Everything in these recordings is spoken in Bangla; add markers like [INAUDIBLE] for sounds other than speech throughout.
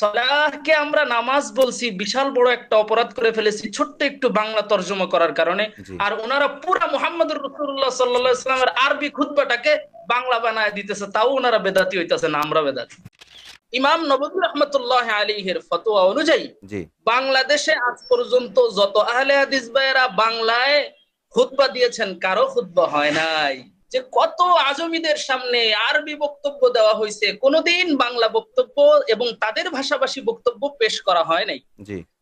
সালাহকে আমরা নামাজ বলছি বিশাল বড় একটা অপরাধ করে ফেলেছি ছোট্ট একটু বাংলা তর্জমা করার কারণে। আর ওনারা পুরা মোহাম্মদুর রসুল্লাহ সাল্লাহ ইসলামের আরবি খুতবাটাকে বাংলা বানায় দিতেছে তাও ওনারা বেদাতি হইতেছে না আমরা বেদাতি। ইমাম নবী রহমতুল্লাহ আলীহের ফতোয়া অনুযায়ী বাংলাদেশে আজ পর্যন্ত যত আহলে হাদিস ভাইয়েরা বাংলায় খুতবা দিয়েছেন কারও খুতবা হয় নাই। যে কত আজমিদের সামনে আরবি বক্তব্য দেওয়া হয়েছে। কোনোদিন বাংলা বক্তব্য এবং তাদের ভাষাভাষী বক্তব্য পেশ করা হয় নাই।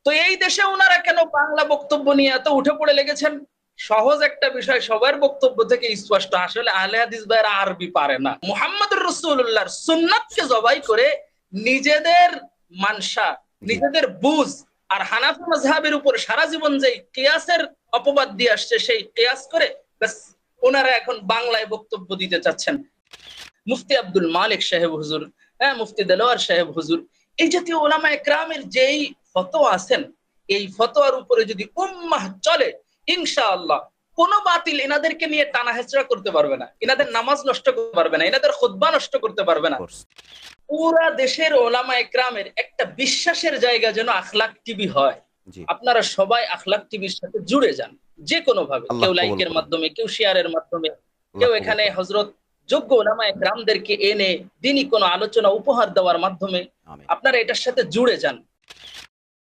তো এই দেশে ওনারা কেন বাংলা বক্তব্য নিয়ে এত উঠে পড়ে লেগেছেন? সহজ একটা বিষয় সবার বক্তব্য থেকে স্পষ্ট। আসলে আহলে হাদিস ভাইয়েরা আরবি পারে না। মুহাম্মদুর রসুল্লাহর সুন্নাতকে জবাই করে নিজেদের মানসা নিজেদের বুঝ আর হানাফি mazhabের উপর সারা জীবন যেই কেয়াসের অপবাদ দিয়ে আসছে সেই কেয়াস করে ব্যাস ওনারা এখন বাংলায় বক্তব্য দিতে চাচ্ছেন। মুফতি আব্দুল মালিক সাহেব হুজুর হ্যাঁ মুফতি দেলোয়ার সাহেব হুজুর এই জাতীয় ওলামা একরামের যেই ফতোয়া আছেন এই ফতোয়ার উপরে যদি উম্মাহ চলে ইনশাআল্লাহ কোন বাতিল এনাদেরকে নিয়ে টানা হেচড়া করতে পারবে না। এনাদের নামাজ নষ্ট করতে পারবে না এনাদের খুতবা নষ্ট করতে পারবে না। পুরা দেশের ওলামা একরামের একটা বিশ্বাসের জায়গা যেন আখলাক টিভি হয়। আপনারা সবাই আখলাক টিভির সাথে জুড়ে যান। যে কোনো ভাবে কেউ লাইকের মাধ্যমে কেউ শেয়ারের মাধ্যমে কেউ এখানে হজরত যোগ্য ওলামা একরামদেরকে এনে দিনই কোনো আলোচনা উপহার দেওয়ার মাধ্যমে আপনারা এটার সাথে জুড়ে যান।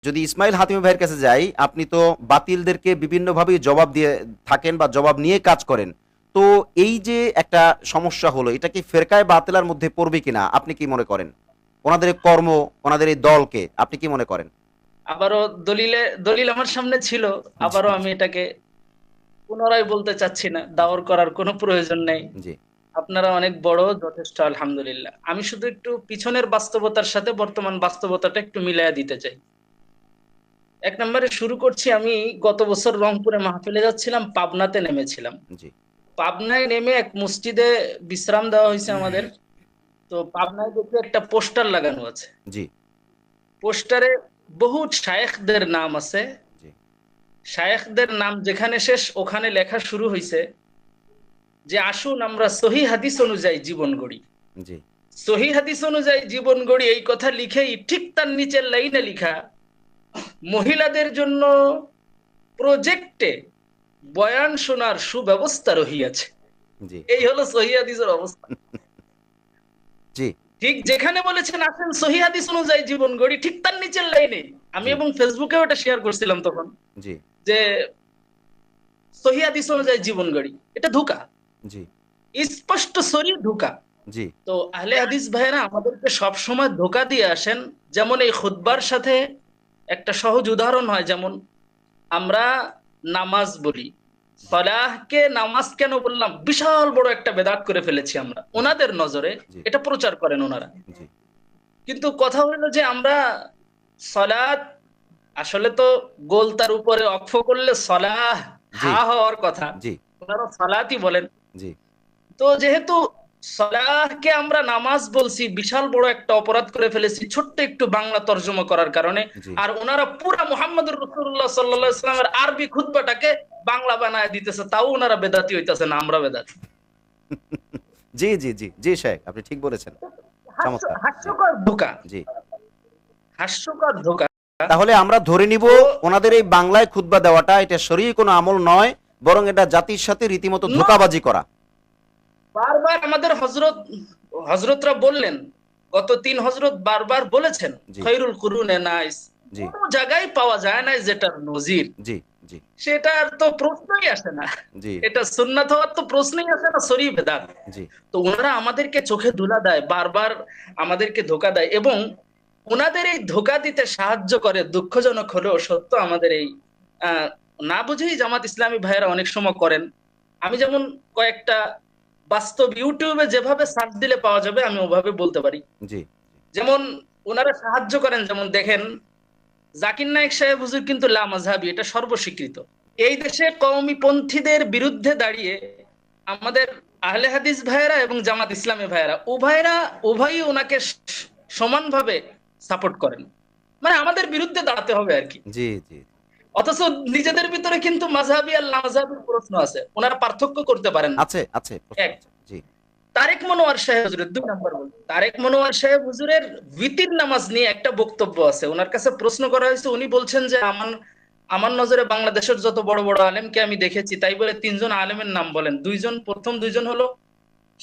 যদি ইসমাইল হাতিমি ভাইয়ের কাছে যাই আপনি তো বাতিলদেরকে বিভিন্নভাবে জবাব দিয়ে থাকেন বা জবাব নিয়ে কাজ করেন। তো এই যে একটা সমস্যা হলো এটা কি ফেরকায় বাতিলার মধ্যে পড়বে কিনা? আপনি কি মনে করেন? ওনাদের কর্ম ওনাদের এই দলকে আপনি কি মনে করেন? আবারও দলিলে দলিল আমার সামনে ছিল আবারও আমি এটাকে পুনরায় বলতে চাচ্ছি না দাওয়ার করার কোনো প্রয়োজন নেই। জি। আপনারা অনেক বড় যথেষ্ট আলহামদুলিল্লাহ। আমি শুধু একটু পিছনের বাস্তবতার সাথে বর্তমান বাস্তবতাটা একটু মিলাইয়া দিতে চাই। এক নম্বরে শুরু করছি আমি গত বছর রংপুরে মাহফিলে যাচ্ছিলাম পাবনাতে নেমেছিলাম। জি। পাবনায় নেমে এক মসজিদে বিশ্রাম দেওয়া হয়েছে আমাদের। তো পাবনায় দেখি একটা পোস্টার লাগানো আছে। জি। পোস্টারে বহু শায়েখদের নাম আছে। শায়েখদের নাম যেখানে শেষ ওখানে লেখা শুরু হয়েছে যে আসুন আমরা সহি হাদিস অনুযায়ী জীবন গড়ি। জি। সহি হাদিস অনুযায়ী জীবন গড়ি এই কথা লিখেই ঠিক তার নিচের লাইনে লিখা মহিলাদের জন্য প্রজেক্টে বয়ান শোনার সুব্যবস্থা রহিয়াছে। এই হলো সহি হাদিসের অবস্থা। জি। ঠিক যেখানে বলেছেন আসেন সহি হাদিস অনুযায়ী জীবন গড়ি ঠিক তার নিচের লাইনে আমি এবং ফেসবুকে ওটা শেয়ার করছিলাম তখন। জি। যে সহি হাদিস অনুযায়ী জীবন গড়ি। এটা ধোকা। জি। স্পষ্ট সরি ধোকা। জি। তো আহলে হাদিস ভাইরা আমাদেরকে সব সময় ধোকা দিয়ে আসেন। যেমন এই খুতবার সাথে একটা সহজ উদাহরণ হয় যেমন আমরা নামাজ বলি। সলাহকে নামাজ কেন বললাম বিশাল বড় একটা বেদাত করে ফেলেছি আমরা। ওনাদের নজরে এটা প্রচার করেন ওনারা। কিন্তু কথা হলো যে আমরা সলাৎ আসলে তো গোল তার উপরে অক্ষ করলে সলাহ হা হওয়ার কথা। ওনারা সলাতই বলেন। জি। তো যেহেতু সলাহকে আমরা নামাজ বলছি বিশাল বড় একটা অপরাধ করে ফেলেছি ছোট্ট একটু বাংলা তর্জমা করার কারণে। আর ওনারা পুরা মোহাম্মদুর রসুল্লাহ সাল্লাহ ইসলামের আরবি খুতবাটাকে বাংলা বানায় দিতেছে তাও ওনারা বেদাতি হইতেছে না আমরা বেদাতি। [LAUGHS] জি জি জি জি শেখ আপনি ঠিক বলেছেন। হাস্যকর ধোকা। জি। হাস্যকর ধোকা। তাহলে আমরা ধরে নিব ওনাদের এই বাংলায় খুতবা দেওয়াটা এটা শরীর কোনো আমল নয় বরং এটা জাতির সাথে রীতিমতো। ধোকাবাজি করা। বারবার আমাদের হজরত হজরতরা বললেন গত তিন হজরত বারবার বলেছেন খৈরুল কুরুনে নাইস। জি। কোনো জায়গায় পাওয়া যায় না যেটার নজির। জি জি। সেটার তো প্রশ্নই আসে না। এটা সুন্নাত হওয়ার তো প্রশ্নই আসে না সরি বেদাত জি। তো ওনারা আমাদেরকে চোখে ধুলা দেয় বারবার আমাদেরকে ধোকা দেয় এবং ওনাদের এই ধোকা দিতে সাহায্য করে দুঃখজনক হলেও সত্য আমাদের এই আহ, না বুঝেই জামাত ইসলামী ভাইয়েরা অনেক সময় করেন। আমি যেমন কয়েকটা বাস্তব ইউটিউবে যেভাবে সার্চ দিলে পাওয়া যাবে আমি ওভাবে বলতে পারি। জি। যেমন ওনারা সাহায্য করেন যেমন দেখেন জাকির নায়েক সাহেব হুজুর কিন্তু লা মাযহাবী এটা সর্বস্বীকৃত। এই দেশে কওমি পন্থীদের বিরুদ্ধে দাঁড়িয়ে আমাদের আহলে হাদিস ভাইয়েরা এবং জামাত ইসলামী ভাইয়েরা উভয়েরা উভয়ই ওনাকে সমানভাবে সাপোর্ট করেন। মানে আমাদের বিরুদ্ধে দাঁড়াতে হবে আর কি। জি জি। অথচ নিজেদের ভিতরে কিন্তু মাঝহাবি আর লামাঝহাবির প্রশ্ন আছে। ওনারা পার্থক্য করতে পারেন আছে আছে এক। তারেক মনোয়ার সাহেব হুজুরের দুই নম্বর বলি। তারেক মনোয়ার সাহেব হুজুরের ভিতির নামাজ নিয়ে একটা বক্তব্য আছে। ওনার কাছে প্রশ্ন করা হয়েছে উনি বলছেন যে আমার আমার নজরে বাংলাদেশের যত বড় বড় আলেমকে আমি দেখেছি তাই বলে তিনজন আলেমের নাম বলেন। দুইজন প্রথম দুইজন হলো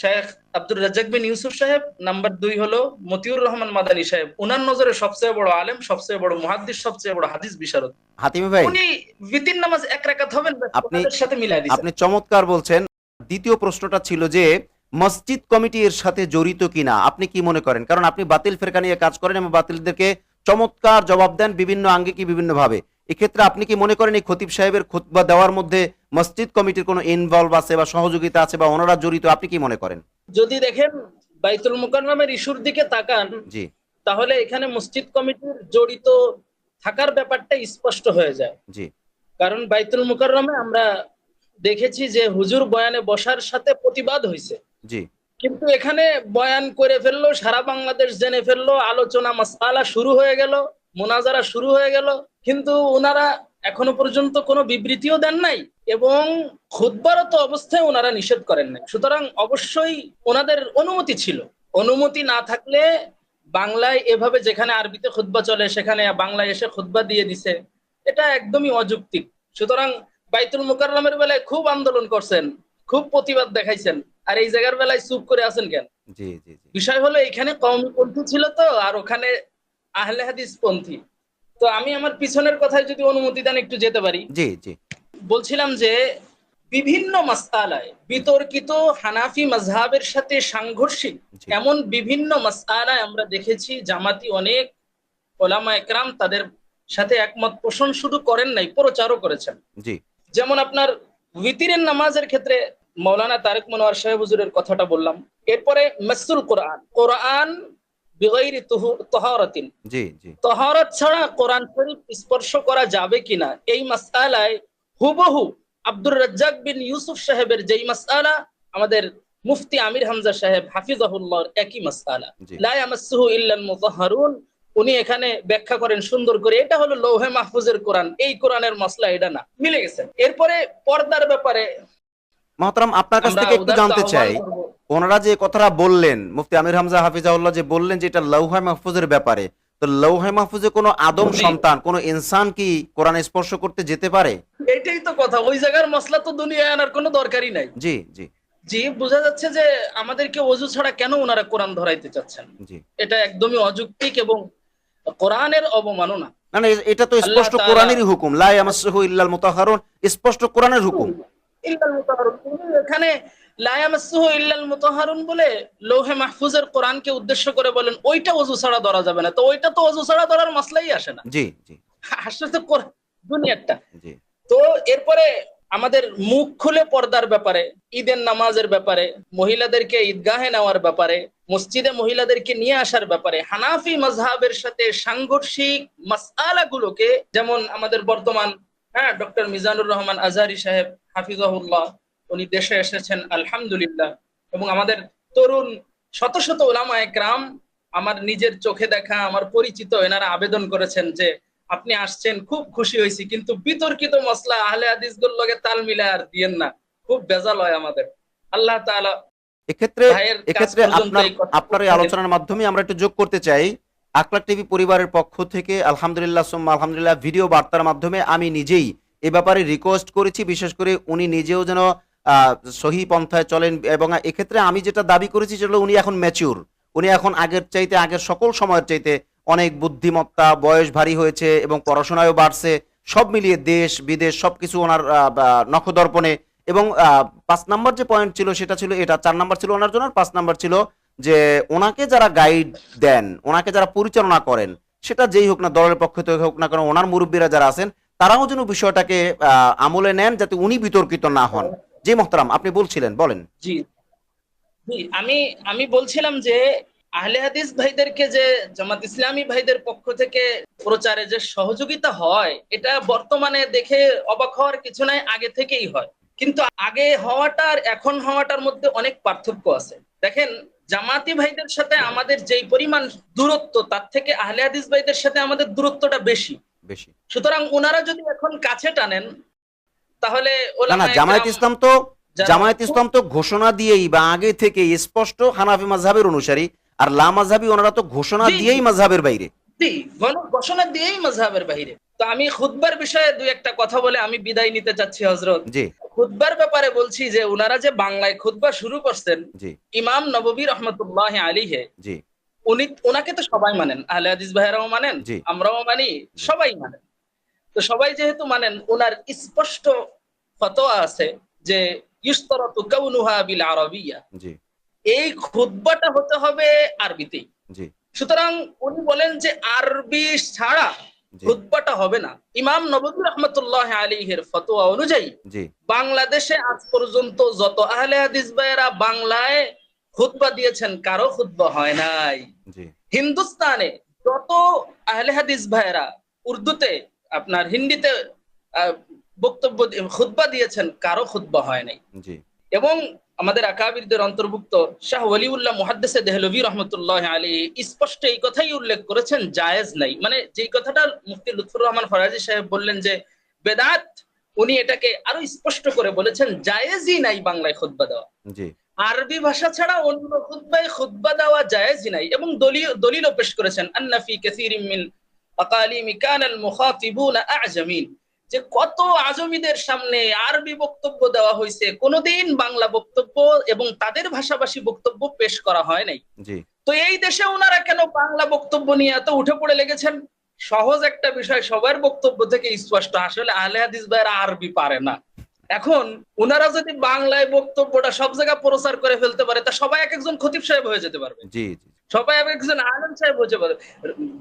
শেখ আব্দুর রাজ্জাক বিন ইউসুফ সাহেব নাম্বার দুই হলো মতিউর রহমান মাদানী সাহেব। ওনার নজরে সবচেয়ে বড় আলেম সবচেয়ে বড় মুহাদ্দিস সবচেয়ে বড় হাদিস বিশারদ। হাতিমি ভাই উনি ভিতির নামাজ এক রাকাত হবেন আপনি- সাথে মিলাই আপনি চমৎকার বলছেন। দ্বিতীয় প্রশ্নটা ছিল যে মসজিদ কমিটি এর সাথে জড়িত কিনা? আপনি কি মনে করেন? কারণ আপনি বাতিল ফেরকা নিয়ে কাজ করেন এবং বাতিলদেরকে চমৎকার জবাব দেন বিভিন্ন আঙ্গিকে বিভিন্ন ভাবে এক্ষেত্রে আপনি কি মনে করেন এই খতিব সাহেবের খুতবা দেওয়ার মধ্যে মসজিদ কমিটির কোনো ইনভলভ আছে বা সহযোগিতা আছে বা ওনারা জড়িত আপনি কি মনে করেন? যদি দেখেন বাইতুল মুকাররমের ইস্যুর দিকে তাকান জি। তাহলে এখানে মসজিদ কমিটির জড়িত থাকার ব্যাপারটা স্পষ্ট হয়ে যায়। জি। কারণ বাইতুল মুকাররমে আমরা দেখেছি যে হুজুর বয়ানে বসার সাথে প্রতিবাদ হয়েছে জি। কিন্তু এখানে বয়ান করে ফেলল সারা বাংলাদেশ জেনে ফেলল আলোচনা মাসালা শুরু হয়ে গেল মোনাজারা শুরু হয়ে গেল কিন্তু ওনারা এখনও পর্যন্ত কোনো বিবৃতিও দেন নাই। এবং খুদ্বারত অবস্থায় ওনারা নিষেধ করেন নাই। সুতরাং অবশ্যই ওনাদের অনুমতি ছিল। অনুমতি না থাকলে বাংলায় এভাবে যেখানে আরবিতে খুতবা চলে সেখানে বাংলায় এসে খুতবা দিয়ে দিছে এটা একদমই অযৌক্তিক। সুতরাং বাইতুল মুকাররমের বেলায় খুব আন্দোলন করছেন খুব প্রতিবাদ দেখাইছেন আর এই জায়গার বেলায় চুপ করে আছেন কেন? বিষয় হলো এখানে কম কওমিপন্থী ছিল তো আর ওখানে আহলে হাদিস পন্থী। তো আমি আমার পিছনের কথায় যদি অনুমতি দেন একটু যেতে পারি। জি জি। বলছিলাম যে বিভিন্ন মাসআলায় বিতর্কিত হানাফি মাযহাবের সাথে সাংঘর্ষিক এমন বিভিন্ন মাসআলায় আমরা দেখেছি জামাতি অনেক ওলামা একরাম তাদের সাথে একমত পোষণ শুধু করেন নাই প্রচারও করেছেন। যেমন আপনার উইতিরের নামাজের ক্ষেত্রে মৌলানা তারেক মনোয়ার সাহেব হুজুরের কথাটা বললাম এরপরে মাসুল কোরআন কোরআন বিগাইরি তহারাতিন। তহারত ছাড়া কোরআন শরীফ স্পর্শ করা যাবে কিনা এই মাসআলায় হুবহু আব্দুর রাজ্জাক বিন ইউসুফ সাহেবের যেই মাসআলা আমাদের মুফতি আমির হামজা সাহেব হাফিজাহুল্লাহর একই মাসআলা। জি। লা ইয়ামাসসুহু ইল্লাল মুতাহহারুন উনি এখানে ব্যাখ্যা করেন সুন্দর করে এটা হলো লৌহে মাহফুজের কোরআন এই কোরআনের মশলা এটা না মিলে গেছে। এরপরে পর্দার ব্যাপারে মহতারাম আপনার কাছ থেকে একটু জানতে চাই ওনারা যে কথাটা বললেন মুফতি আমির হামজা হাফিজাউল্লাহ যে বললেন যে এটা লৌহা মাহফুজের ব্যাপারে তো লৌহা মাহফুজে কোনো আদম সন্তান কোনো ইনসান কি কোরআন স্পর্শ করতে যেতে পারে? এইটাই তো কথা। ওই জায়গার মশলা তো দুনিয়ায় আনার কোনো দরকারই নাই। জি জি। জি বোঝা যাচ্ছে যে আমাদেরকে অজু ছাড়া কেন ওনারা কোরআন ধরাইতে চাচ্ছেন? এটা একদমই অযৌক্তিক এবং কোরআনের অবমাননা। না না এটা তো স্পষ্ট কোরআনেরই হুকুম। লা ইয়ামাসসুহু ইল্লাল মুতাহহারুন স্পষ্ট কোরআনের হুকুম। ইল্লাল মুতাহহারুন। এখানে লা ইয়ামাসসুহু ইল্লাল বলে লৌহে মাহফুজের কোরআনকে উদ্দেশ্য করে বলেন ওইটা অজু ছাড়া ধরা যাবে না। তো ওইটা তো অজু ছাড়া ধরার মশলাই আসে না। জি জি। আসলে তো কোরআন- জি। তো এরপরে আমাদের মুখ খুলে পর্দার ব্যাপারে ঈদের নামাজের ব্যাপারে মহিলাদেরকে ঈদগাহে নেওয়ার ব্যাপারে মসজিদে মহিলাদেরকে নিয়ে আসার ব্যাপারে হানাফি মাজহাবের সাথে সাংঘর্ষিক মাসআলাগুলোকে যেমন আমাদের বর্তমান হ্যাঁ ডক্টর মিজানুর রহমান আজহারি সাহেব হাফিজাহুল্লাহ উনি দেশে এসেছেন আলহামদুলিল্লাহ। এবং আমাদের তরুণ শত শত ওলামা একরাম আমার নিজের চোখে দেখা আমার পরিচিত এনারা আবেদন করেছেন যে আপনি আসছেন খুব খুশি হয়েছি কিন্তু বিতর্কিত মশলা আহলে হাদিস লগে তাল মিলে আর দিয়েন না। খুব বেজাল হয় আমাদের। আল্লাহ তাআলা এক্ষেত্রে এক্ষেত্রে আপনার আপনার এই আলোচনার মাধ্যমে আমরা একটু যোগ করতে চাই। আকলাক টিভি পরিবারের পক্ষ থেকে আলহামদুলিল্লাহ সোম্মা আলহামদুলিল্লাহ ভিডিও বার্তার মাধ্যমে আমি নিজেই এ ব্যাপারে রিকোয়েস্ট করেছি। বিশেষ করে উনি নিজেও যেন সহি পন্থায় চলেন এবং এক্ষেত্রে আমি যেটা দাবি করেছি সেটা উনি এখন ম্যাচিউর উনি এখন আগের চাইতে আগের সকল সময়ের চাইতে অনেক বুদ্ধিমত্তা বয়স ভারী হয়েছে এবং পড়াশোনায়ও বাড়ছে। সব মিলিয়ে দেশ বিদেশ সবকিছু ওনার আহ, বা, নখদর্পণে। এবং পাঁচ নাম্বার যে পয়েন্ট ছিল সেটা ছিল এটা। চার নাম্বার ছিল ওনার জন্য পাঁচ নাম্বার ছিল যে ওনাকে যারা গাইড দেন ওনাকে যারা পরিচালনা করেন সেটা যেই হোক না দলের পক্ষ থেকে হোক না কারণ ওনার মুরব্বীরা যারা আছেন তারাও যেন বিষয়টাকে আমলে নেন যাতে উনি বিতর্কিত না হন। জি মোহতারাম আপনি বলছিলেন বলেন। জি আমি আমি বলছিলাম যে আহলে হাদিস ভাইদেরকে যে জামাত ইসলামী ভাইদের পক্ষ থেকে প্রচারে যে সহযোগিতা হয় এটা বর্তমানে দেখে অবাক হওয়ার কিছু নাই আগে থেকেই হয়। কিন্তু আগে হওয়াটা আর এখন হওয়াটার মধ্যে অনেক পার্থক্য আছে। দেখেন জামাতি ভাইদের সাথে আমাদের যেই পরিমাণ দূরত্ব তার থেকে আহলে হাদিস ভাইদের সাথে আমাদের দূরত্বটা বেশি। বেশি। সুতরাং ওনারা যদি এখন কাছে টানেন তাহলে না জামায়াত ইসলাম তো জামায়াত ইসলাম তো ঘোষণা দিয়েই বা আগে থেকে স্পষ্ট হানাফি মাযহাবের অনুসারী আর লা মাযহাবি ওনারা তো ঘোষণা দিয়েই মাযহাবের বাইরে। ঘোষণা দিয়েই মজহাবের বাইরে। তো আমি বিষয়ে দুই একটা কথা বলে আমি বিদায় নিতে চাচ্ছি হজরত জি। খুতবার ব্যাপারে বলছি যে উনারা যে বাংলায় খুতবা শুরু করছেন ইমাম নববী রহমতুল্লাহ আলীহে উনি ওনাকে তো সবাই মানেন আহলে হাদিস ভাইরাও মানেন। আমরাও মানি সবাই মানেন। তো সবাই যেহেতু মানেন ওনার স্পষ্ট ফতোয়া আছে যে ইউস্তরাতু কাউনুহা বিল আরবিয়া। জি। এই খুতবাটা হতে হবে আরবিতেই জি। সুতরাং উনি বলেন যে আরবি ছাড়া খুতবাটা হবে না। ইমাম নবী রহমতুল্লাহ আলীহের ফতোয়া অনুযায়ী জি। বাংলাদেশে আজ পর্যন্ত যত আহলে হাদিস ভাইয়েরা বাংলায় খুতবা দিয়েছেন কারও খুতবা হয় নাই। জি। হিন্দুস্তানে যত আহলে হাদিস ভাইয়েরা উর্দুতে আপনার হিন্দিতে বক্তব্য দি- খুতবা দিয়েছেন কারও খুতবা হয় নাই। এবং আমাদের আকাবিরদের অন্তর্ভুক্ত শাহ ওয়ালিউল্লাহ মুহাদ্দিসে দেহলভী রহমতুল্লাহ আলী স্পষ্ট এই কথাই উল্লেখ করেছেন জায়েজ নাই। মানে যেই কথাটা মুফতি লুৎফুর রহমান ফরাজি সাহেব বললেন যে বেদাত উনি এটাকে আরও স্পষ্ট করে বলেছেন জায়েজই নাই বাংলায় খুতবা দেওয়া। আরবি ভাষা ছাড়া অন্য খুতবায় খুতবা দেওয়া জায়েজই নাই। এবং দলীয় দলিলও পেশ করেছেন আন্না ফি কাসীরিম মিন আকালিমি কানাল মুখাতিবুনা আ'জামিন। যে কত আজমিদের সামনে আরবি বক্তব্য দেওয়া হয়েছে কোনোদিন বাংলা বক্তব্য এবং তাদের ভাষাভাষী বক্তব্য পেশ করা হয় নাই। তো এই দেশে ওনারা কেন বাংলা বক্তব্য নিয়ে এত উঠে পড়ে লেগেছেন? সহজ একটা বিষয় সবার বক্তব্য থেকে স্পষ্ট আসলে আহলে হাদিস ভাইরা আরবি পারে না। এখন ওনারা যদি বাংলায় বক্তব্যটা সব জায়গায় প্রচার করে ফেলতে পারে তা সবাই এক একজন খতিব সাহেব হয়ে যেতে পারবে। জি জি। সবাই এক একজন আলম সাহেব যেতে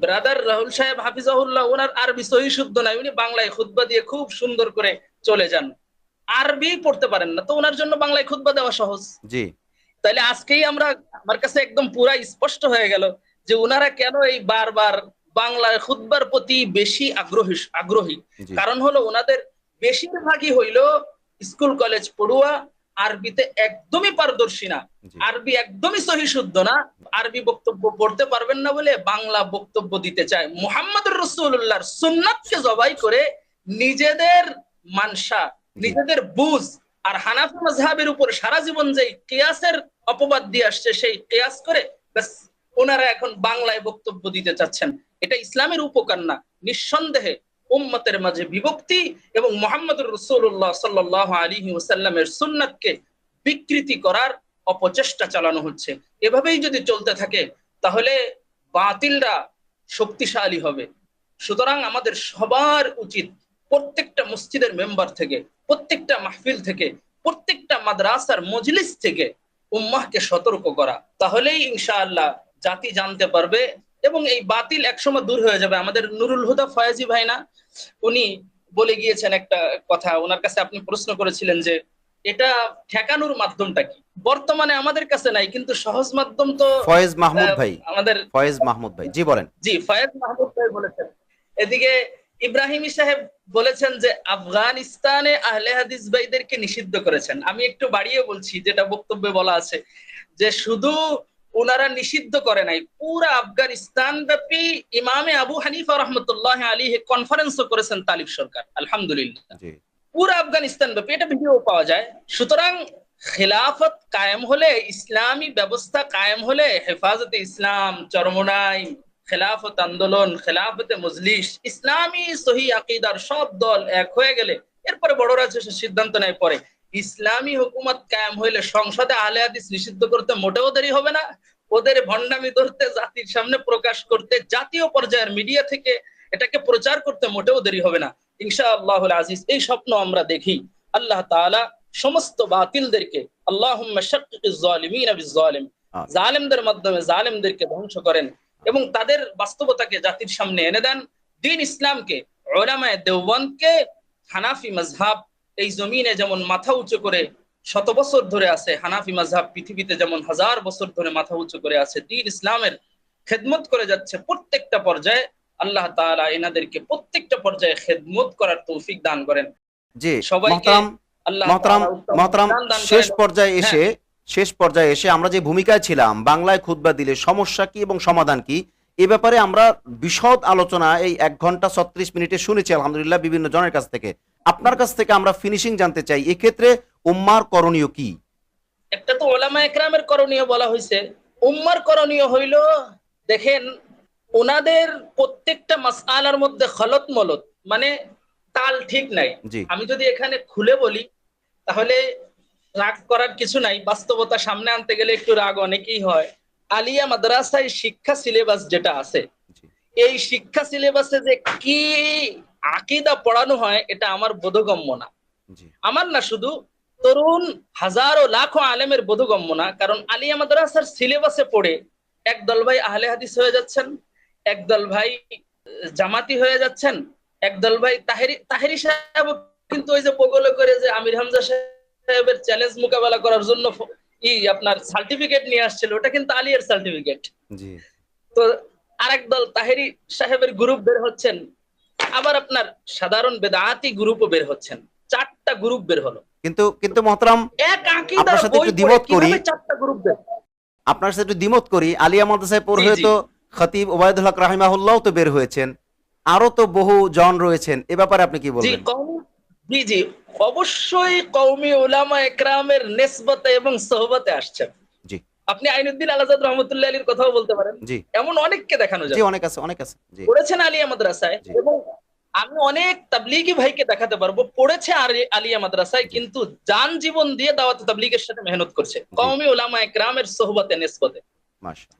ব্রাদার রাহুল সাহেব হাফিজাহুল্লাহ ওনার আরবি সহি শুদ্ধ নাই উনি বাংলায় খুতবা দিয়ে খুব সুন্দর করে চলে যান। আরবি পড়তে পারেন না তো ওনার জন্য বাংলায় খুতবা দেওয়া সহজ। জি। তাহলে আজকেই আমরা আমার কাছে একদম পুরা স্পষ্ট হয়ে গেল যে ওনারা কেন এই বারবার বাংলার খুতবার প্রতি বেশি আগ্রহী আগ্রহী। কারণ হলো ওনাদের বেশিরভাগই হইল স্কুল কলেজ পড়ুয়া আরবিতে একদমই পারদর্শী না। আরবি একদমই সহি শুদ্ধ না। আরবি বক্তব্য পড়তে পারবেন না বলে বাংলা বক্তব্য দিতে চায়। মুহাম্মদুর রসুল্লাহর সুন্নাতকে জবাই করে নিজেদের মানসা নিজেদের বুঝ আর হানাফি mazhabের উপর সারা জীবন যেই কেয়াসের অপবাদ দিয়ে আসছে সেই কেয়াস করে ব্যাস ওনারা এখন বাংলায় বক্তব্য দিতে চাচ্ছেন। এটা ইসলামের উপকার না। নিঃসন্দেহে উম্মতের মাঝে বিভক্তি এবং মোহাম্মদুর রসুল্লাহ সাল্লাহ আলী ওসাল্লামের সুন্নাতকে বিকৃতি করার অপচেষ্টা চালানো হচ্ছে। এভাবেই যদি চলতে থাকে, তাহলে বাতিলরা শক্তিশালী হবে। সুতরাং আমাদের সবার উচিত প্রত্যেকটা মসজিদের মেম্বার থেকে, প্রত্যেকটা মাহফিল থেকে, প্রত্যেকটা মাদ্রাসার মজলিস থেকে উম্মাহকে সতর্ক করা। তাহলেই ইনশাআল্লাহ জাতি জানতে পারবে এবং এই বাতিল একসময় দূর হয়ে যাবে। আমাদের নুরুল হুদা ফয়াজি ভাই না উনি বলে গিয়েছেন একটা কথা। ওনার কাছে আপনি প্রশ্ন করেছিলেন যে এটা ঠেকানোর মাধ্যমটা কি? বর্তমানে আমাদের কাছে নাই কিন্তু সহজ মাধ্যম তো ফয়েজ মাহমুদ ভাই। আমাদের ফয়েজ মাহমুদ ভাই। জি বলেন। জি ফয়েজ মাহমুদ ভাই বলেছেন। এদিকে ইব্রাহিমী সাহেব বলেছেন যে আফগানিস্তানে আহলে হাদিস ভাইদেরকে নিষিদ্ধ করেছেন। আমি একটু বাড়িয়ে বলছি যেটা বক্তব্যে বলা আছে যে শুধু ওনারা নিষিদ্ধ করে নাই। পুরা আফগানিস্তান ব্যাপী ইমামে আবু হানিফা রহমতুল্লাহ আলী কনফারেন্সও করেছেন তালিব সরকার আলহামদুলিল্লাহ। পুরো আফগানিস্তান ব্যাপী এটা ভিডিও পাওয়া যায়। সুতরাং খেলাফত কায়েম হলে ইসলামী ব্যবস্থা কায়েম হলে হেফাজতে ইসলাম চরমনাই খেলাফত আন্দোলন খেলাফতে মজলিস ইসলামী সহি আকিদার সব দল এক হয়ে গেলে এরপরে বড়রা যে সিদ্ধান্ত নেয় পরে। ইসলামী হুকুমত কায়েম হইলে সংসদে আলে হাদিস নিষিদ্ধ করতে মোটেও দেরি হবে না। ওদের ভণ্ডামি ধরতে জাতির সামনে প্রকাশ করতে জাতীয় পর্যায়ের মিডিয়া থেকে এটাকে প্রচার করতে মোটেও দেরি হবে না। ইনশা আল্লাহ আজিজ এই স্বপ্ন আমরা দেখি। আল্লাহ তাআলা সমস্ত বাতিলদেরকে জালিমিনা বিজ-জালিম জালেমদের মাধ্যমে জালেমদেরকে ধ্বংস করেন এবং তাদের বাস্তবতাকে জাতির সামনে এনে দেন। দিন ইসলামকে ওলামায়ে দেওবন্দকে হানাফি মাযহাব এই জমিনে যেমন মাথা উঁচু করে শত বছর ধরে আছে হানাফি মাযহাব পৃথিবীতে যেমন হাজার বছর ধরে মাথা উঁচু করে আছে দিন ইসলামের খেদমত করে যাচ্ছে প্রত্যেকটা পর্যায়ে আল্লাহ তাআলা এনাদেরকে প্রত্যেকটা পর্যায়ে খেদমত করার তৌফিক দান করেন। জি সবাইকে দান শেষ পর্যায়ে এসে শেষ পর্যায়ে এসে আমরা যে ভূমিকায় ছিলাম বাংলায় খুতবা দিলে সমস্যা কি এবং সমাধান কি এ ব্যাপারে আমরা বিশদ আলোচনা এই এক ঘণ্টা ছত্রিশ মিনিটে শুনেছি আলহামদুলিল্লাহ বিভিন্ন জনের কাছ থেকে। আপনার কাছ থেকে আমরা ফিনিশিং জানতে চাই এক্ষেত্রে উম্মার করণীয় কি? একটা তো ওলামা একরামের করণীয় বলা হয়েছে উম্মার করণীয় হইল দেখেন ওনাদের প্রত্যেকটা মাসআলার মধ্যে খলত মলত মানে তাল ঠিক নাই। আমি যদি এখানে খুলে বলি তাহলে রাগ করার কিছু নাই। বাস্তবতা সামনে আনতে গেলে একটু রাগ অনেকেই হয়। আলিয়া মাদ্রাসায় শিক্ষা সিলেবাস যেটা আছে এই শিক্ষা সিলেবাসে যে কি আকিদা পড়ানো হয় এটা আমার বোধগম্য না। আমার না শুধু তরুণ হাজারো লাখো আলেমের বোধগম্য না কারণ আলিয়া মাদ্রাসার সিলেবাসে পড়ে একদল ভাই আহলে হাদিস হয়ে যাচ্ছেন একদল ভাই জামাতি হয়ে যাচ্ছেন একদল ভাই তাহেরি তাহেরি সাহেব কিন্তু ওই যে পগলে করে যে আমির হামজা সাহেবের চ্যালেঞ্জ মোকাবেলা করার জন্য ই আপনার সার্টিফিকেট নিয়ে আসছিল ওটা কিন্তু আলিয়ার সার্টিফিকেট তো আরেক দল তাহেরি সাহেবের গ্রুপ বের হচ্ছেন আবার আপনার সাধারণ বেদাতি গ্রুপও বের হচ্ছেন। চারটা গ্রুপ বের হলো। কিন্তু কিন্তু মহতরাম আপনার সাথে একটু দ্বিমত করি। চারটা গ্রুপ বের? আপনার সাথে একটু দ্বিমত করি। আলিয়া মাদ্রাসায় পড়ে জি, জি। তো খতিব ওবায়দুল হক রাহিমাহুল্লাহ তো বের হয়েছেন। আরও তো বহু জন রয়েছেন। এ ব্যাপারে আপনি কি বলবেন? জি জি অবশ্যই কওমি উলামা একরামের নেসবতে এবং সোহবতে আসছেন। আপনি আইনুদ্দিন আলাজাদ রহমতুল্লাহ আলীর কথাও বলতে পারেন। এমন অনেককে দেখানো যায় অনেক আছে অনেক আছে। পড়েছেন আলিয়া মাদ্রাসায় এবং আমি অনেক তাবলিগি ভাইকে দেখাতে পারব। পড়েছে আলি- আলিয়া মাদ্রাসায় কিন্তু যান জীবন দিয়ে দাওয়াত তাবলিগের সাথে মেহনত করছে। কওমি উলামা একরামের সোহবতে নেসবতে।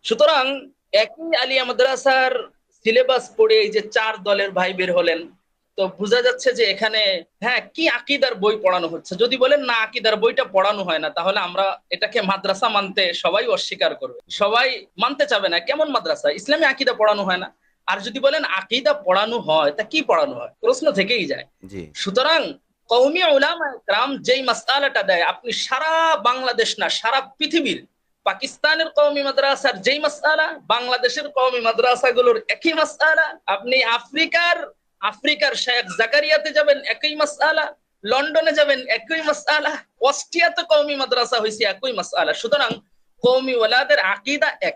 সুতরাং একই আলিয়া মাদ্রাসার সিলেবাস পড়ে এই যে চার দলের ভাই বের হলেন তো বোঝা যাচ্ছে যে এখানে হ্যাঁ কি আকিদার বই পড়ানো হচ্ছে? যদি বলেন না আকিদার বইটা পড়ানো হয় না তাহলে আমরা এটাকে মাদ্রাসা মানতে সবাই অস্বীকার করবে। সবাই মানতে চাবে না কেমন মাদ্রাসা? ইসলামী আকিদা পড়ানো হয় না। আর যদি বলেন আকিদা পড়ানো হয় তা কি পড়ানো হয়? প্রশ্ন থেকেই যায়। সুতরাং কৌমি উলামা একরাম যেই মাসআলাটা দেয় আপনি সারা বাংলাদেশ না সারা পৃথিবীর পাকিস্তানের কওমি মাদ্রাসার যেই মাসআলা বাংলাদেশের কওমি মাদ্রাসাগুলোর একই মাসআলা আপনি আফ্রিকার আফ্রিকার শেখ জাকারিয়াতে যাবেন একই মাসআলা। লন্ডনে যাবেন একই মাসআলা। অস্ট্রিয়াতে কৌমি মাদ্রাসা হয়েছে একই মাসআলা। সুতরাং কৌমি ওয়ালাদের আকীদা এক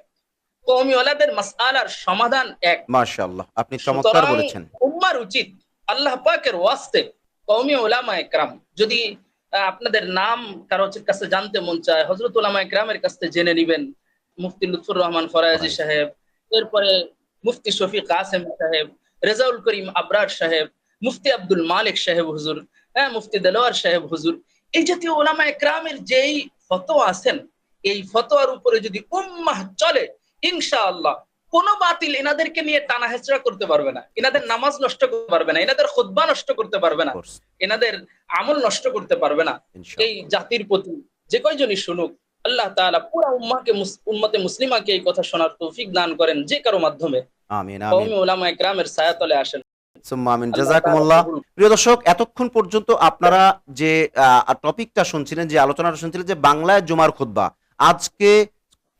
কওমি ওয়ালাদের মাসআলার সমাধান এক। মাশাআল্লাহ আপনি চমৎকার বলেছেন। উম্মার উচিত আল্লাহ পাকের ওয়াস্তে কওমি ওলামা একরাম। যদি আপনাদের নাম কারও কাছে জানতে মন চায় হযরত ওলামা একরামের কাছে জেনে নেবেন। মুফতি লুৎফুর রহমান ফরাজি সাহেব এরপরে মুফতি শফিক কাসেম সাহেব রেজাউল করিম আবরার সাহেব মুফতি আব্দুল মালিক সাহেব হুজুর হ্যাঁ মুফতি দেলোয়ার সাহেব হুজুর এই জাতীয় ওলামা একরামের যেই ফতোয়া আছেন এই ফতোয়ার উপরে যদি উম্মাহ চলে ইনশাআল্লাহ কোন বাতিল এনাদেরকে নিয়ে টানা হেচড়া করতে পারবে না। এনাদের নামাজ নষ্ট করতে পারবে না এনাদের খুতবা নষ্ট করতে পারবে না এনাদের আমল নষ্ট করতে পারবে না। এই জাতির প্রতি যে কয়জনই শুনুক আল্লাহ তাআলা পুরো উম্মাহকে মুস- উম্মতে মুসলিমাকে এই কথা শোনার তৌফিক দান করেন যে কারও মাধ্যমে। আমিন আমিন। একরামের ছায়াতলে আসেন। আমিন। প্রিয় দর্শক এতক্ষণ পর্যন্ত আপনারা যে টপিকটা শুনছিলেন যে আলোচনাটা শুনছিলেন যে বাংলায় জুমার খুতবা আজকে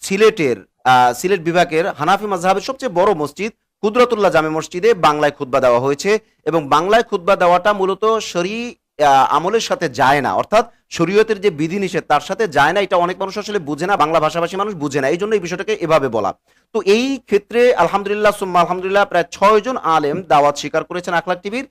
সিলেটের আহ, সিলেট বিভাগের হানাফি মাজহাবের সবচেয়ে বড় মসজিদ কুদরতুল্লাহ জামে মসজিদে বাংলায় খুতবা দেওয়া হয়েছে এবং বাংলায় খুতবা দেওয়াটা মূলত শরী আমলের সাথে যায় না। অর্থাৎ শরীয়তের যে বিধিনিষেধ, তার সাথে যায় না, এটা অনেক মানুষ আসলে বুঝে না, বাংলা ভাষাভাষী মানুষ বুঝে না এই জন্য এই বিষয়টাকে এভাবে বলা। তো এই ক্ষেত্রে আলহামদুলিল্লাহ, সুম্মা আলহামদুলিল্লাহ, প্রায় ছয় জন আলেম দাওয়াত স্বীকার করেছেন আখলাক টিভির।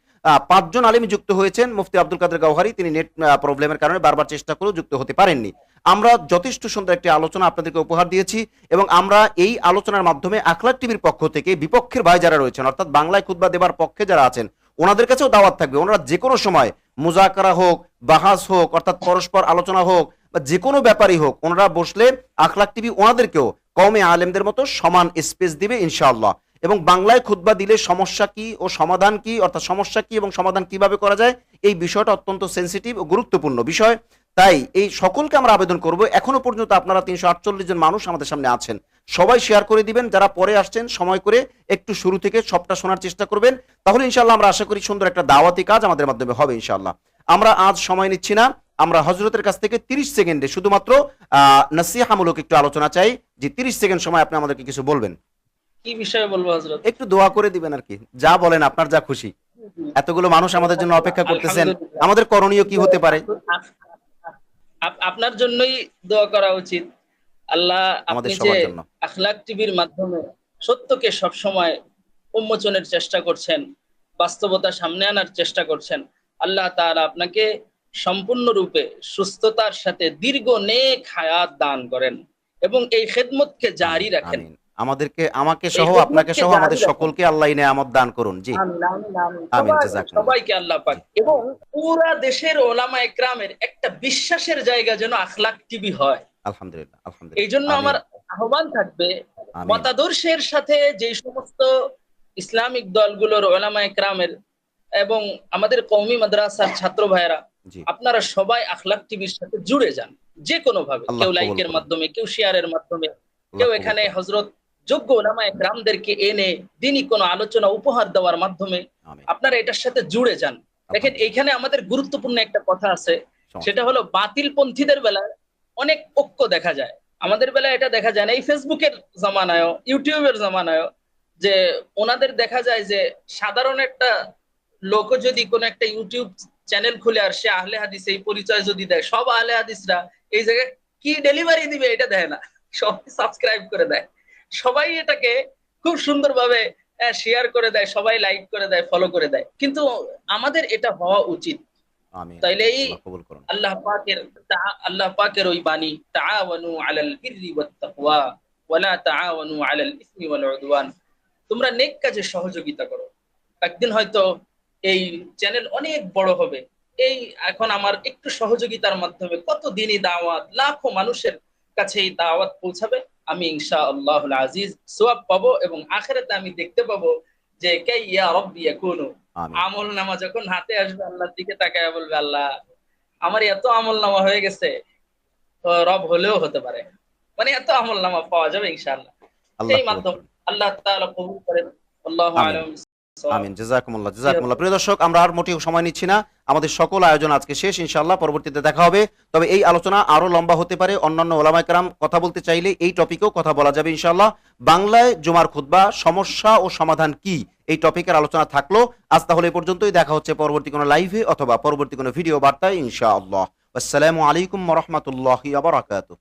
পাঁচজন আলেম যুক্ত হয়েছেন। মুফতি আব্দুল কাদের গাওহারি, তিনি নেট প্রবলেমের কারণে বারবার চেষ্টা করেও যুক্ত হতে পারেননি। আমরা যথেষ্ট সুন্দর একটি আলোচনা আপনাদেরকে উপহার দিয়েছি এবং আমরা এই আলোচনার মাধ্যমে আখলাক টিভির পক্ষ থেকে বিপক্ষের ভাই যারা রয়েছেন, অর্থাৎ বাংলায় খুতবা দেবার পক্ষে যারা আছেন, ওনাদের কাছেও দাওয়াত থাকবে। ওনারা যে কোনো সময় মুজাকারা হোক, বাহাস হোক, অর্থাৎ পরস্পর আলোচনা হোক, বা যে কোনো ব্যাপারই হোক, ওনারা বসলে আখলাক টিভি ওনাদেরকেও কমে আলেমদের মতো সমান স্পেস দিবে ইনশাআল্লাহ। এবং বাংলায় খুতবা দিলে সমস্যা কি ও সমাধান কি, অর্থাৎ সমস্যা কি এবং সমাধান কীভাবে করা যায়, এই বিষয়টা অত্যন্ত সেন্সিটিভ ও গুরুত্বপূর্ণ বিষয়। তাই এই সকলকে আমরা আবেদন করব। এখনও পর্যন্ত আপনারা তিনশো আটচল্লিশ জন মানুষ আমাদের সামনে আছেন। সবাই শেয়ার করে দিবেন যারা পরে আসছেন সময় করে একটু শুরু থেকে সবটা শোনার চেষ্টা করবেন। তাহলে ইনশাল্লাহ আমরা আশা করি সুন্দর একটা দাওয়াতি কাজ আমাদের মাধ্যমে হবে ইনশাল্লাহ আমরা আজ সময় নিচ্ছি না আমরা হজরতের কাছ থেকে তিরিশ সেকেন্ডে শুধুমাত্র আহ নাসিহামূলক একটু আলোচনা চাই যে তিরিশ সেকেন্ড সময় আপনি আমাদেরকে কিছু বলবেন। কি বিষয়ে বলব হযরত? একটু দোয়া করে দিবেন আর কি। যা বলেন আপনার যা খুশি। এতগুলো মানুষ আমাদের জন্য অপেক্ষা করতেছেন। আমাদের করণীয় কি হতে পারে? আপনার জন্যই দোয়া করা উচিত। আল্লাহ আপনি যে আখলাক টিভির মাধ্যমে সত্যকে সব সময় উন্মোচনের চেষ্টা করছেন বাস্তবতা সামনে আনার চেষ্টা করছেন আল্লাহ তার আপনাকে সম্পূর্ণরূপে সুস্থতার সাথে দীর্ঘ নেক হায়াত দান করেন এবং এই খেদমতকে জারি রাখেন। আমাদেরকে আমাকে সহ আপনাকে সহ আমাদের সকলকে আল্লাহ নেয়ামত দান করুন। জি। আমিন। সবাইকে আল্লাহ পাক। এবং পুরা দেশের ওলামা একরামের একটা বিশ্বাসের জায়গা যেন আখলাক টিভি হয়। আলহামদুলিল্লাহ আলহামদুলিল্লাহ। এই জন্য আমার আহ্বান থাকবে মতাদর্শের সাথে যে সমস্ত ইসলামিক দলগুলোর ওলামা একরামের এবং আমাদের কওমি মাদ্রাসার ছাত্র ভাইয়েরা জি। আপনারা সবাই আখলাক টিভির সাথে জুড়ে যান। যে কোনো ভাবে কেউ লাইকের মাধ্যমে কেউ শেয়ারের মাধ্যমে কেউ এখানে। হজরত যোগ্য ওলামা একরামদেরকে এনে দিনই কোনো আলোচনা উপহার দেওয়ার মাধ্যমে আপনারা এটার সাথে জুড়ে যান। দেখেন এইখানে আমাদের গুরুত্বপূর্ণ একটা কথা আছে সেটা হলো বাতিল পন্থীদের বেলায় অনেক ঐক্য দেখা যায়। আমাদের বেলায় এটা দেখা যায় না। এই ফেসবুকের জামানায় ইউটিউবের জামানায় যে ওনাদের দেখা যায় যে সাধারণ একটা লোক যদি কোনো একটা ইউটিউব চ্যানেল খুলে আর সে আহলে হাদিস এই পরিচয় যদি দেয় সব আহলে হাদিসরা এই জায়গায় কি ডেলিভারি দিবে এটা দেয় না। সবাই সাবস্ক্রাইব করে দেয়। সবাই এটাকে খুব সুন্দরভাবে শেয়ার করে দেয় সবাই লাইক করে দেয় ফলো করে দেয়। কিন্তু আমাদের এটা হওয়া উচিত। তাইলে এই আল্লাহ পাকের আল্লাহ পাকের ওই বাণী তাআওয়ানু আলাল বিররি ওয়াত তাকওয়া ওয়ালা তাআওয়ানু আলাল ইসমি ওয়াল উদওয়ান। তোমরা নেক কাজে সহযোগিতা করো। একদিন হয়তো এই চ্যানেল অনেক বড় হবে। এই এখন আমার একটু সহযোগিতার মাধ্যমে কত দিনই দাওয়াত লাখো মানুষের কাছে এই দাওয়াত পৌঁছাবে। আমি ইনশা আল্লাহ আজিজ সোয়াব পাবো এবং আখেরাতে আমি দেখতে পাবো যে কে ইয়া রব্বি ইয়াকুনু। আমল নামা যখন হাতে আসবে আল্লাহর দিকে তাকায় বলবে আল্লাহ আমার এত আমল নামা হয়ে গেছে তো রব হলেও হতে পারে। মানে এত আমল নামা পাওয়া যাবে ইনশাআল্লাহ। সেই মাধ্যম আল্লাহ তাআলা কবুল করেন। আল্লাহু। আমিন জাজাকুমুল্লাহ জাজাকুমুল্লাহ। প্রিয় দর্শক আমরা আর মোটেও সময় নিচ্ছি না। আমাদের সকল আয়োজন আজকে শেষ ইনশাআল্লাহ। পরবর্তীতে দেখা হবে। তবে এই আলোচনা আরও লম্বা হতে পারে। অন্যান্য ওলামায়ে কেরাম কথা বলতে চাইলে এই টপিকেও কথা বলা যাবে ইনশাআল্লাহ। বাংলায় জুমার খুতবা সমস্যা ও সমাধান কি? এই টপিকের আলোচনা থাকল। আজ তাহলে এই পর্যন্তই। দেখা হচ্ছে পরবর্তী কোনো লাইভে অথবা পরবর্তী কোনো ভিডিও বার্তায় ইনশাআল্লাহ। আসসালামু আলাইকুম রাহমাতুল্লাহি ওয়া বারাকাতুহু।